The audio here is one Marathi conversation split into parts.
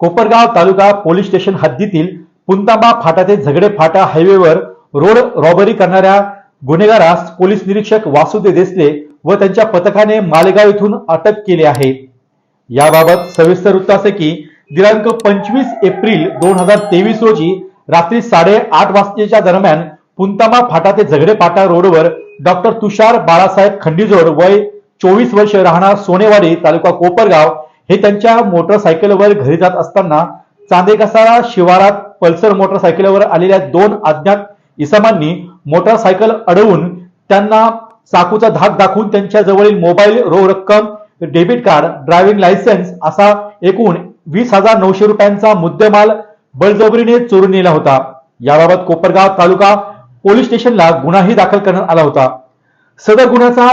कोपरगाव तालुका पोलीस स्टेशन हद्दीतील पुंतांबा फाटा ते झगडे फाटा हायवेवर रोड रॉबरी करणाऱ्या गुन्हेगारास पोलीस निरीक्षक वासुदेव देसले व त्यांच्या पथकाने मालेगाव येथून अटक केली आहे. याबाबत सविस्तर वृत्त असे की दिनांक पंचवीस एप्रिल दोन हजार तेवीस रोजी रात्री साडेआठ वाजतेच्या दरम्यान पुंतामा फाटा ते झगडे फाटा रोडवर डॉक्टर तुषार बाळासाहेब खंडीजोड वय चोवीस वर्ष राहणार सोनेवाडी तालुका कोपरगाव हे त्यांच्या मोटरसायकलवर घरी जात असताना चांदेकसारा शिवारात पल्सर मोटरसायकलवर आलेल्या दोन अज्ञात इसमांनी मोटरसायकल अडवून त्यांना चाकूचा धाक दाखवून त्यांच्या जवळील मोबाईल रोख रक्कम डेबिट कार्ड ड्रायव्हिंग लायसन्स असा एकूण वीस हजार नऊशे रुपयांचा मुद्देमाल बळजबरीने चोरून नेला होता. याबाबत कोपरगाव तालुका पोलीस स्टेशनला गुन्हाही दाखल करण्यात आला होता. सदर गुन्ह्याचा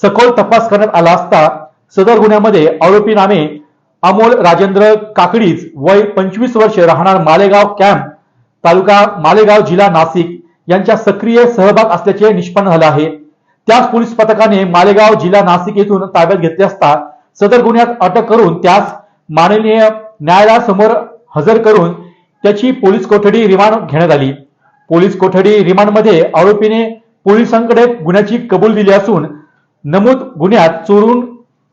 सखोल तपास करण्यात आला असता सदर गुन्ह्यामध्ये आरोपी नामे अमोल राजेंद्र काकडीज वय पंचवीस वर्ष राहणार मालेगाव कॅम्प तालुका मालेगाव जिल्हा नाशिक यांच्या सक्रिय सहभाग असल्याचे निष्पन्न झाले आहे. त्याच पोलीस पथकाने मालेगाव जिल्हा नाशिक येथून ताब्यात घेतले असता सदर गुन्ह्यात अटक करून त्यास माननीय न्यायालयासमोर हजर करून त्याची पोलीस कोठडी रिमांड घेण्यात आली. पोलीस कोठडी रिमांडमध्ये आरोपीने पोलिसांकडे गुन्ह्याची कबूल दिली असून नमूद गुन्ह्यात चोरून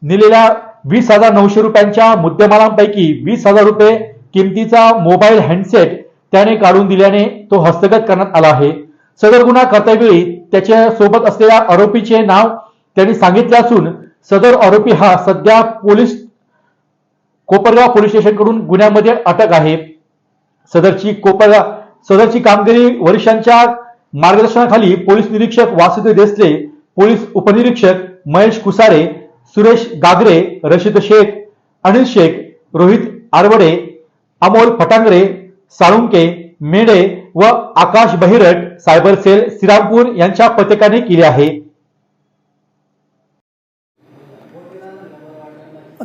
नेलेल्या वीस हजार नऊशे रुपयांच्या मुद्देमालांपैकी वीस हजार रुपये किमतीचा मोबाईल हँडसेट त्याने काढून दिल्याने तो हस्तगत करण्यात आला आहे. सदर गुन्हा करतेवेळी त्याच्या सोबत असलेल्या आरोपीचे नाव त्यांनी सांगितले असून सदर आरोपी हा सध्या पोलीस कोपरगाव पोलीस स्टेशनकडून गुन्ह्यामध्ये अटक आहे. सदरची कोपरगाव सदरची कामगिरी वरिष्ठांच्या मार्गदर्शनाखाली पोलीस निरीक्षक वासुदेव देसले पोलीस उपनिरीक्षक महेश कुसारे सुरेश गागरे रशीद शेख अनिल शेख रोहित आरवडे अमोल फटांगरे साळुंके मेढे व आकाश बहिरट सायबर सेल श्रीरामपूर यांच्या पथकाने केले आहे.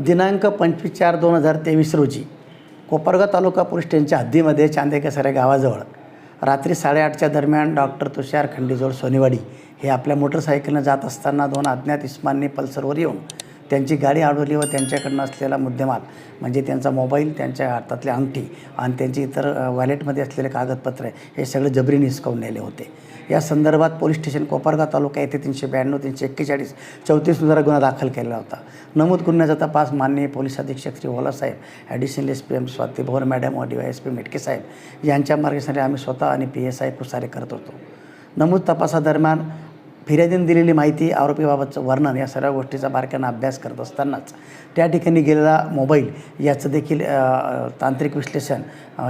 दिनांक पंचवीस चार दोन हजार तेवीस रोजी कोपरगाव तालुका पोलीस स्टेशनच्या हद्दीमध्ये चांदेकसऱ्या गावाजवळ रात्री साडेआठच्या दरम्यान डॉक्टर तुषार खंडीजोड सोनेवाडी हे आपल्या मोटरसायकलनं जात असताना दोन अज्ञात इस्मांनी पल्सरवर येऊन त्यांची गाडी अडवली व त्यांच्याकडनं असलेला मुद्देमाल म्हणजे त्यांचा मोबाईल त्यांच्या हातातली अंगठी आणि त्यांची इतर वॅलेटमध्ये असलेले कागदपत्रे हे सगळे जबरीने हिसकावून नेले होते. या संदर्भात पोलीस स्टेशन कोपरगाव तालुका येथे तीनशे ब्याण्णव तीनशे एक्केचाळीस चौतीस हजार गुन्हा दाखल केला होता. नमूद गुन्ह्याचा तपास माननीय पोलीस अधीक्षक श्री ओला साहेब additional S P M Swati Bhor madam व D Y S P Metke साहेब यांच्या मार्गदर्शनाने आम्ही स्वतः आणि पी एस आय कुसारे करत होतो. नमूद तपासादरम्यान फिर्यादीने दिलेली माहिती आरोपीबाबतचं वर्णन या सर्व गोष्टीचा बारकाईनं अभ्यास करत असतानाच. त्या ठिकाणी गेलेला मोबाईल याचं देखील तांत्रिक विश्लेषण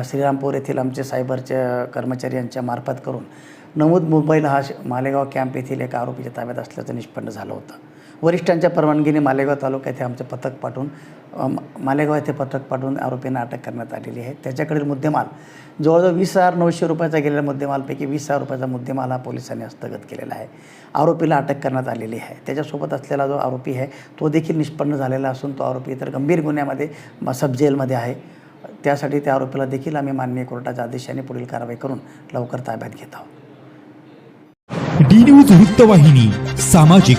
श्रीरामपूर येथील आमचे सायबरचे कर्मचारी यांच्या मार्फत करून नमूद मोबाईल हा श- मालेगाव कॅम्प येथील एका आरोपीच्या ताब्यात असल्याचं निष्पन्न झालं होतं. वरिष्ठांच्या परवानगीने मालेगाव तालुका येथे आमचं पथक पाठवून मालेगाव येथे पथक पाठवून आरोपींना अटक करण्यात आलेली आहे. त्याच्याकडील मुद्देमाल जवळजवळ वीस हजार नऊशे रुपयाचा गेलेल्या मुद्देमालपैकी वीस हजार रुपयाचा मुद्देमाल हा पोलिसांनी हस्तगत केलेला आहे. आरोपीला अटक करण्यात आलेली आहे. त्याच्यासोबत असलेला जो आरोपी आहे तो देखील निष्पन्न झालेला असून तो आरोपी तर गंभीर गुन्ह्यामध्ये सब जेलमध्ये आहे. त्यासाठी त्या आरोपीला देखील आम्ही माननीय कोर्टाच्या आदेशाने पुढील कारवाई करून लवकर ताब्यात घेत आहोत. डी न्यूज वृत्तवाहिनी सामाजिक